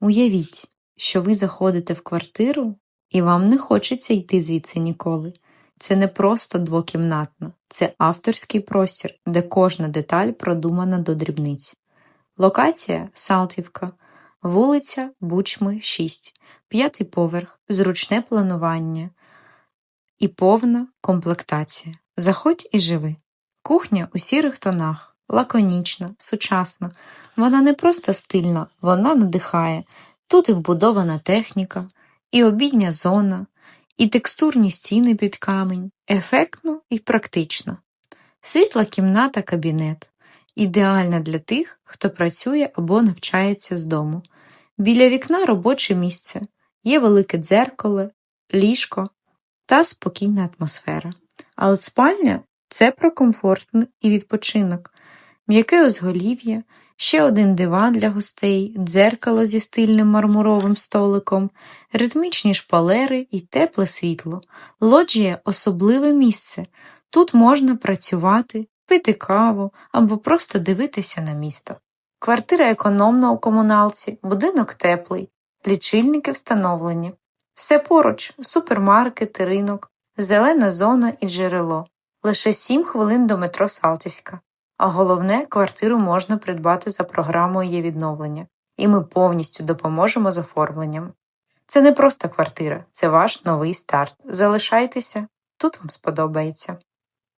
Уявіть, що ви заходите в квартиру, і вам не хочеться йти звідси ніколи. Це не просто двокімнатна, це авторський простір, де кожна деталь продумана до дрібниць. Локація Салтівка, вулиця Бучми, 6, п'ятий поверх, зручне планування і повна комплектація. Заходь і живи. Кухня у сірих тонах, лаконічна, сучасна. Вона не просто стильна, вона надихає. Тут і вбудована техніка, і обідня зона, і текстурні стіни під камінь, ефектно і практично. Світла кімната кабінет. Ідеальна для тих, хто працює або навчається з дому. Біля вікна робоче місце, є велике дзеркало, ліжко та спокійна атмосфера. А от спальня це про комфорт і відпочинок, м'яке озголів'я, ще один диван для гостей, дзеркало зі стильним мармуровим столиком, ритмічні шпалери і тепле світло. Лоджія особливе місце. Тут можна працювати, пити каву або просто дивитися на місто. Квартира економна у комуналці, будинок теплий, лічильники встановлені. Все поруч супермаркет, ринок, зелена зона і джерело. Лише 7 хвилин до метро Салтівська. А головне, квартиру можна придбати за програмою є відновлення, і ми повністю допоможемо з оформленням. Це не просто квартира, це ваш новий старт. Залишайтеся, тут вам сподобається.